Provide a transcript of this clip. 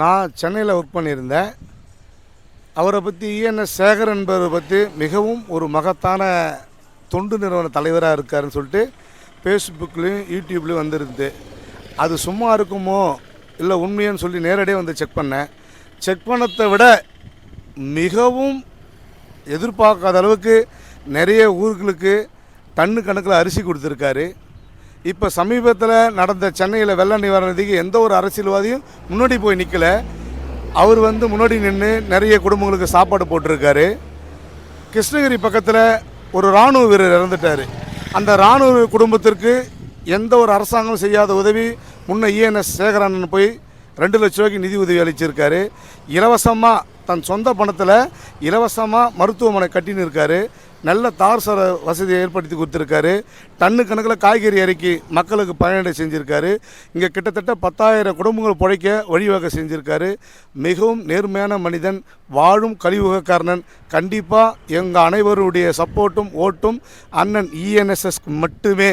நான் சென்னையில் ஒர்க் பண்ணியிருந்தேன். அவரை பற்றி இஎன்எஸ் சேகர் என்பவரை பற்றி மிகவும் ஒரு மகத்தான தொண்டு நிறுவன தலைவராக இருக்காருன்னு சொல்லிட்டு ஃபேஸ்புக்லேயும் யூடியூப்லேயும் வந்துருந்து அது சும்மா இருக்குமோ இல்லை உண்மையான்னு சொல்லி நேரடியாக வந்து செக் பண்ணேன். செக் பண்ணதை விட மிகவும் எதிர்பார்க்காத அளவுக்கு நிறைய ஊர்களுக்கு டன்னு கணக்கில் அரிசி கொடுத்துருக்காரு. இப்போ சமீபத்தில் நடந்த சென்னையில் வெள்ள நிவாரணத்துக்கு எந்த ஒரு அரசியல்வாதியும் முன்னாடி போய் நிற்கல அவர் வந்து முன்னாடி நின்று நிறைய குடும்பங்களுக்கு சாப்பாடு போட்டிருக்காரு. கிருஷ்ணகிரி பக்கத்தில் ஒரு இராணுவ வீரர் இறந்துட்டார். அந்த இராணுவ குடும்பத்திற்கு எந்த ஒரு அரசாங்கம் செய்யாத உதவி முன்ன இஎன்எஸ் சேகரன் போய் ரெண்டு லட்ச ரூபாய்க்கு நிதி உதவி அளிச்சிருக்காரு. இலவசமாக தன் சொந்த பணத்தில் இலவசமாக மருத்துவமனை கட்டின்னு இருக்காரு. நல்ல தார் சர வசதியை ஏற்படுத்தி கொடுத்துருக்காரு. டன்னு கணக்கில் காய்கறி இறக்கி மக்களுக்கு பயனடை செஞ்சுருக்காரு. இங்கே கிட்டத்தட்ட பத்தாயிரம் குடும்பங்கள் பிழைக்க வழிவகை செஞ்சுருக்காரு. மிகவும் நேர்மையான மனிதன் வாழும் கழிவுகக்காரனன் கண்டிப்பாக எங்கள் அனைவருடைய சப்போர்ட்டும் ஓட்டும் அண்ணன் இஎன்எஸ்எஸ்க்கு மட்டுமே